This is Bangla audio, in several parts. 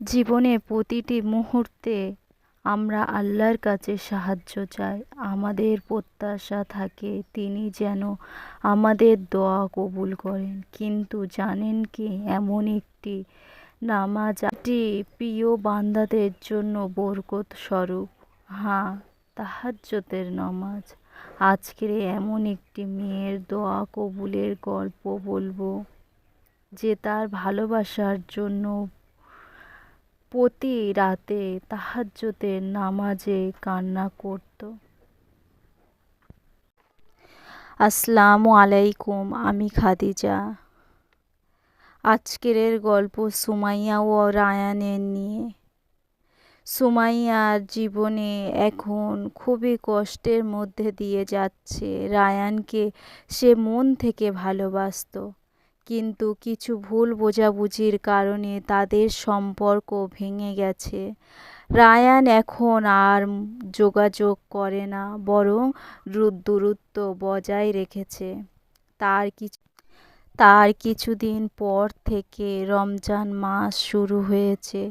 জীবনে প্রতিটি মুহূর্তে আমরা আল্লাহর কাছে সাহায্য চাই। আমাদের প্রত্যাশা থাকে তিনি যেন আমাদের দোয়া কবুল করেন। কিন্তু জানেন কি, এমন একটি নামাজ এটি প্রিয় বান্দাদের জন্য বরকত স্বরূপ। হ্যাঁ তাহাজ্জতের নামাজ। আজকের এমন একটি মেয়ের দোয়া কবুলের গল্প বলব যে তার ভালোবাসার জন্য প্রতি রাতে তাহাজ্জুদের নামাজে কান্না করত। আসসালামু আলাইকুম, আমি খাদিজা। আজকের গল্প সুমাইয়া ও রায়ানের নিয়ে। সুমাইয়ার জীবনে এখন খুবই কষ্টের মধ্যে দিয়ে যাচ্ছে। রায়ানকে সে মন থেকে ভালোবাসত। কিন্তু কিছু ভুল বোঝাবুঝির কারণে তাদের সম্পর্ক ভেঙে গেছে। রায়ান এখন আর যোগাযোগ করে না, বরং দূরত্ব বজায় রেখেছে। তার কিছু তার কিছুদিন পর থেকে রমজান মাস শুরু হয়েছে।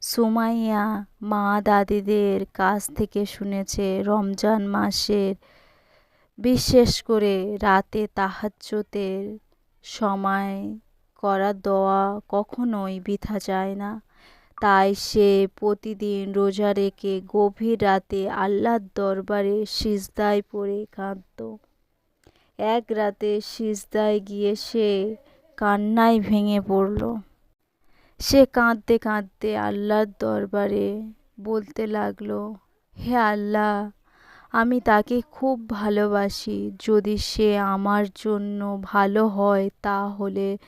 সুমাইয়া মা দাদিদের কাছ থেকে শুনেছে, রমজান মাসের, বিশেষ করে রাতে তাহাজ্জুদের সময় করা দোয়া কখনোই বৃথা যায় না। তাই সে প্রতিদিন রোজা রেখে গভীর রাতে আল্লাহর দরবারে সিজদায় পড়ে কাঁদত। এক রাতে সিজদায় গিয়ে সে কান্নায় ভেঙে পড়ল। সে কাঁদতে কাঁদতে আল্লাহর দরবারে বলতে লাগল, হে আল্লাহ আমি তাকে খুব ভালোবাসি। যদি সে আমার জন্য ভালো হয়, তাহলে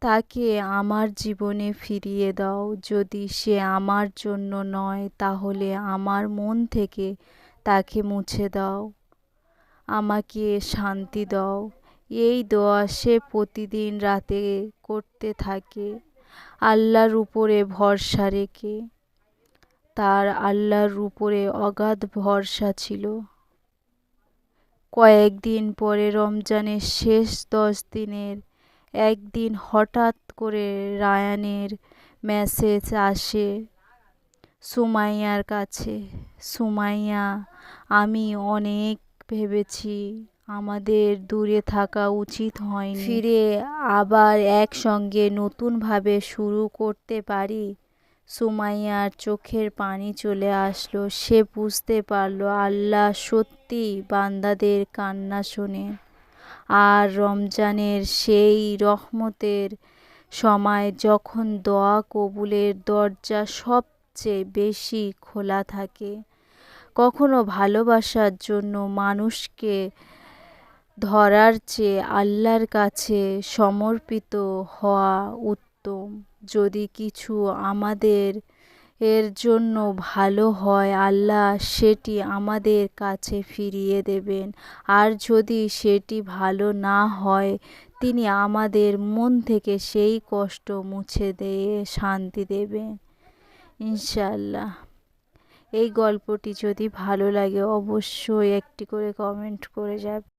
তাকে আমার জীবনে ফিরিয়ে দাও। যদি সে আমার জন্য নয়, তাহলে আমার মন থেকে তাকে মুছে দাও। আমাকে শান্তি দাও। এই দোয়া সে প্রতিদিন রাতে করতে থাকে। আল্লাহর উপরে ভরসা রেখে। তার আল্লাহর উপরে অগাধ ভরসা ছিল। কয়েকদিন পরে রমজানের শেষ দশ দিনের একদিন হঠাৎ করে রায়ানের মেসেজ আসে, সুমাইয়ার কাছে, সুমাইয়া, আমি অনেক ভেবেছি, আমাদের দূরে থাকা উচিত হয়নি। ফিরে আবার একসঙ্গে নতুনভাবে শুরু করতে পারি? সুমাইয়ার চোখের পানি চলে আসলো। সে বুঝতে পারল, আল্লাহ সত্যি বান্দাদের কান্না শোনে। আর রমজানের সেই রহমতের সময় যখন দোয়া কবুলের দরজা সবচেয়ে বেশি খোলা থাকে, কখনো ভালোবাসার জন্য মানুষকে ধরার চেয়ে আল্লাহর কাছে সমর্পিত হওয়া উত্তম। যদি কিছু আমাদের এর জন্য ভালো হয়, আল্লাহ সেটি আমাদের কাছে ফিরিয়ে দেবেন। আর যদি সেটি ভালো না হয়, তিনি আমাদের মন থেকে সেই কষ্ট মুছে দিয়ে শান্তি দেবেন। ইনশাল্লাহ এই গল্পটি যদি ভালো লাগে, অবশ্যই একটি করে কমেন্ট করে যাবে।